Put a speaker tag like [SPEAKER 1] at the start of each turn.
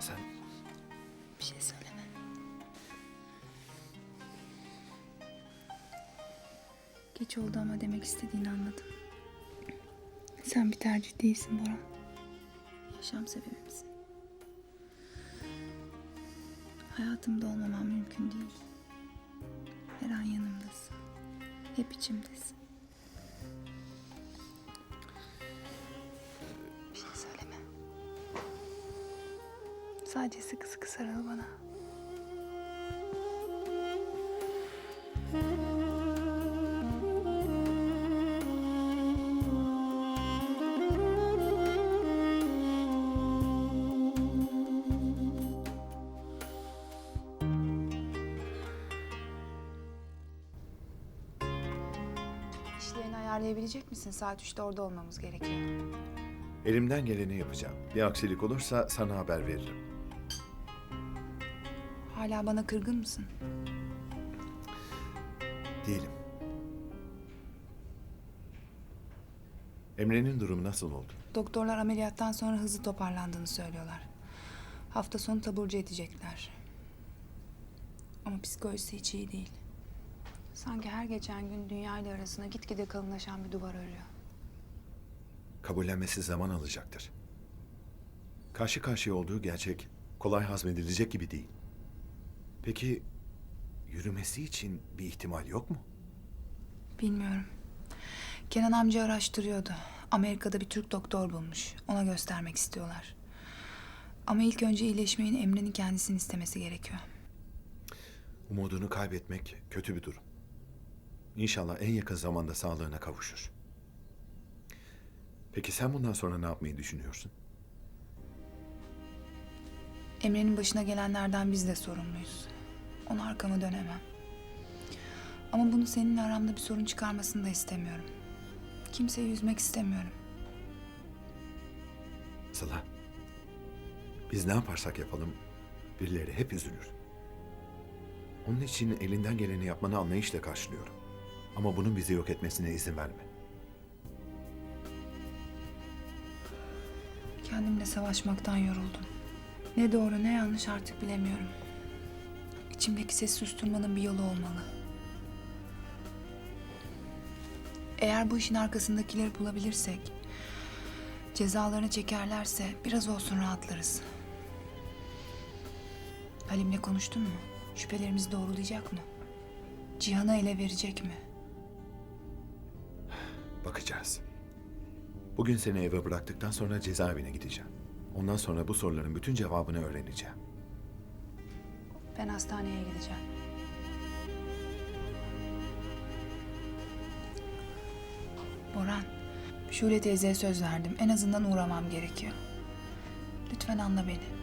[SPEAKER 1] Sen Bir şey söyleme. Geç oldu ama demek istediğini anladım. Sen bir tercih değilsin Boran. Yaşam sebebimsin. Hayatımda olmaman mümkün değil. Her an yanımdasın. Hep içimdesin. Sadece sıkı sıkı sarıl bana. İşlerini ayarlayabilecek misin? Saat üçte orada olmamız gerekiyor.
[SPEAKER 2] Elimden geleni yapacağım. Bir aksilik olursa sana haber veririm.
[SPEAKER 1] Hala bana kırgın mısın?
[SPEAKER 2] Değilim. Emre'nin durumu nasıl oldu?
[SPEAKER 1] Doktorlar ameliyattan sonra hızlı toparlandığını söylüyorlar. Hafta sonu taburcu edecekler. Ama psikolojisi hiç iyi değil. Sanki her geçen gün dünya ile arasına gitgide kalınlaşan bir duvar örüyor.
[SPEAKER 2] Kabullenmesi zaman alacaktır. Karşı karşıya olduğu gerçek kolay hazmedilecek gibi değil. Peki yürümesi için bir ihtimal yok mu?
[SPEAKER 1] Bilmiyorum. Kenan amca araştırıyordu. Amerika'da bir Türk doktor bulmuş. Ona göstermek istiyorlar. Ama ilk önce iyileşmeyin Emre'nin kendisini istemesi gerekiyor.
[SPEAKER 2] Umudunu kaybetmek kötü bir durum. İnşallah en yakın zamanda sağlığına kavuşur. Peki sen bundan sonra ne yapmayı düşünüyorsun?
[SPEAKER 1] Emre'nin başına gelenlerden biz de sorumluyuz. Ona arkamı dönemem. Ama bunu seninle aramda bir sorun çıkarmasını da istemiyorum. Kimseyi üzmek istemiyorum.
[SPEAKER 2] Sıla, biz ne yaparsak yapalım birileri hep üzülür. Onun için elinden geleni yapmanı anlayışla karşılıyorum. Ama bunun bizi yok etmesine izin verme.
[SPEAKER 1] Kendimle savaşmaktan yoruldum. Ne doğru ne yanlış artık bilemiyorum. İçimdeki sesi susturmanın bir yolu olmalı. Eğer bu işin arkasındakileri bulabilirsek, cezalarını çekerlerse biraz olsun rahatlarız. Halim'le konuştun mu? Şüphelerimizi doğrulayacak mı? Cihan'ı ele verecek mi?
[SPEAKER 2] Bakacağız. Bugün seni eve bıraktıktan sonra cezaevine gideceğim. Ondan sonra bu soruların bütün cevabını öğreneceğim.
[SPEAKER 1] Ben hastaneye gideceğim. Boran, Şule teyzeye söz verdim. En azından uğramam gerekiyor. Lütfen anla beni.